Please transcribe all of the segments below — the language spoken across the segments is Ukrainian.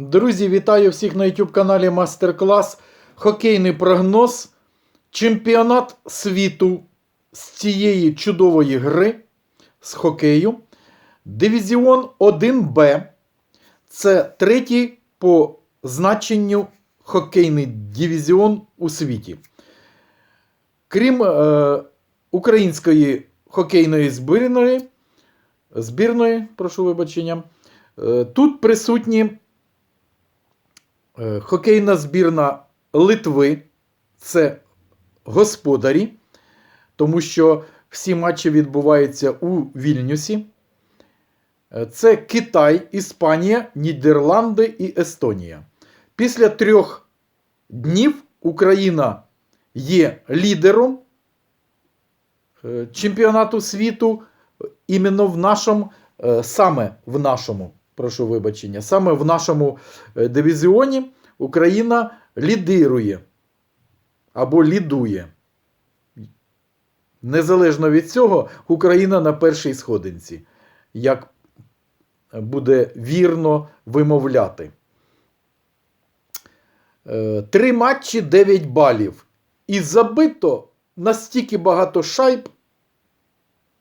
Друзі, вітаю всіх на YouTube каналі Мастер-клас. Хокейний прогноз. Чемпіонат світу з цієї чудової гри з хокею. Дивізіон 1Б. Це третій по значенню хокейний дивізіон у світі. Крім е, української хокейної збірної, збірної, прошу вибачення, е, тут присутні хокейна збірна Литви, це господарі, тому що всі матчі відбуваються у Вільнюсі. Е, Це Китай, Іспанія, Нідерланди і Естонія. Після трьох днів Україна є лідером е, чемпіонату світу іменно в нашому, е, саме в нашому, прошу вибачення, саме в нашому е, дивізіоні Україна лідирує або лідує. Незалежно від цього, Україна на першій сходинці, як буде вірно вимовляти. Е, Три матчі 9 балів. І забито настільки багато шайб,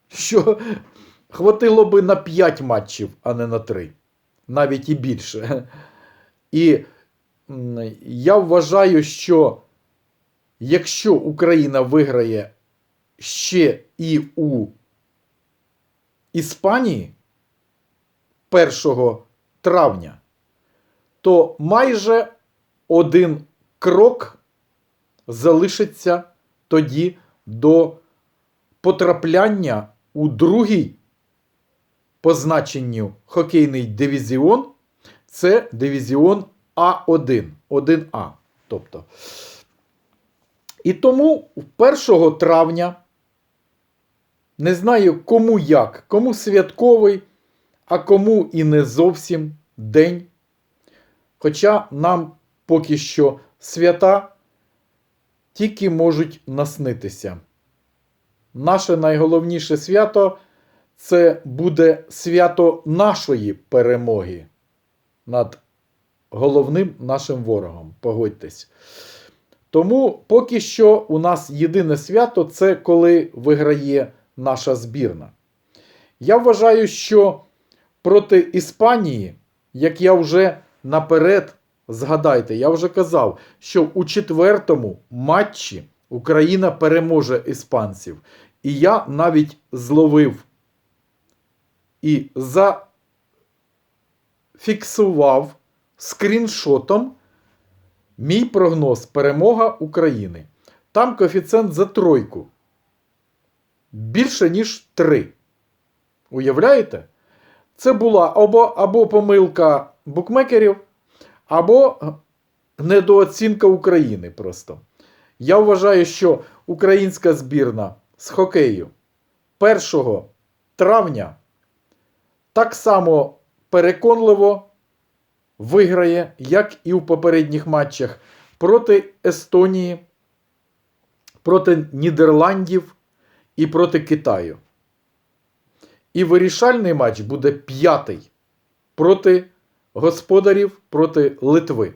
що хватило би на 5 матчів, а не на 3. Навіть і більше. І я вважаю, що якщо Україна виграє ще і у Іспанії 1 травня, то майже один крок залишиться тоді до потрапляння у другий по значенню хокейний дивізіон. Це дивізіон А1, 1А. Тобто. І тому 1 травня, не знаю кому як, кому святковий, а кому і не зовсім день. Хоча нам поки що свята тільки можуть наснитися. Наше найголовніше свято це буде свято нашої перемоги над головним нашим ворогом. Погодьтесь. Тому поки що у нас єдине свято це коли виграє наша збірна. Я вважаю, що проти Іспанії, як я вже наперед згадайте, я вже казав, що у четвертому матчі Україна переможе іспанців. І я навіть зловив і зафіксував скріншотом мій прогноз перемога України. Там коефіцієнт за тройку. Більше, ніж 3. Уявляєте? Це була або, або помилка букмекерів, або недооцінка України просто. Я вважаю, що українська збірна з хокею 1 травня так само переконливо виграє, як і в попередніх матчах проти Естонії, проти Нідерландів і проти Китаю. І вирішальний матч буде п'ятий проти господарів проти Литви.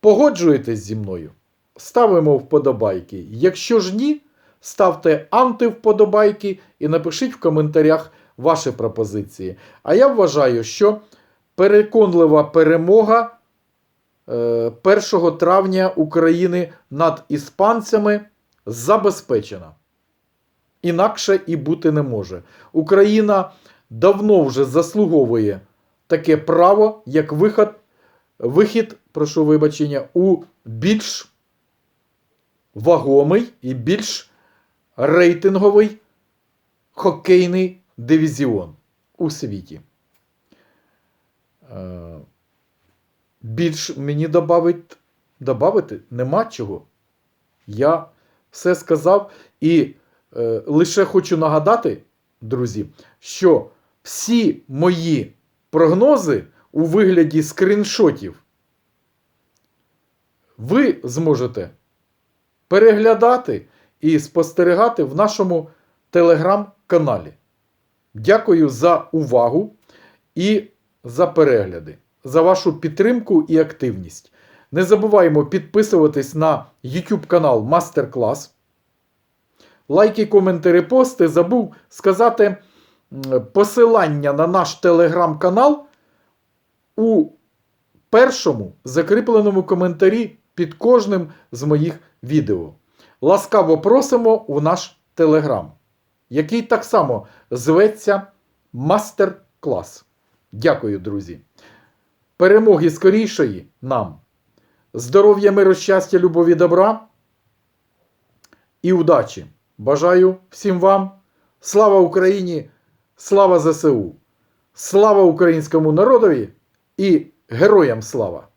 Погоджуєтесь зі мною? Ставимо вподобайки. Якщо ж ні, ставте антивподобайки і напишіть в коментарях ваші пропозиції. А я вважаю, що переконлива перемога е, 1 травня України над іспанцями забезпечена. Інакше і бути не може. Україна давно вже заслуговує таке право, як вихід, вихід, прошу вибачення, у більш вагомий і більш рейтинговий хокейний дивізіон у світі. Е, Більш мені добавить, добавити нема чого. Я все сказав і е, лише хочу нагадати, друзі, що всі мої прогнози у вигляді скріншотів ви зможете переглядати і спостерігати в нашому телеграм-каналі. Дякую за увагу і за перегляди, за вашу підтримку і активність. Не забуваємо підписуватись на YouTube канал Мастер Клас. Лайки, коменти, пости. Забув сказати посилання на наш телеграм-канал у першому закріпленому коментарі під кожним з моїх відео. Ласкаво просимо у наш телеграм, який так само зветься Мастер-клас. Дякую, друзі. Перемоги скорішої нам. Здоров'я, миру, щастя, любові, добра і удачі. Бажаю всім вам. Слава Україні! Слава ЗСУ! Слава українському народові і героям слава!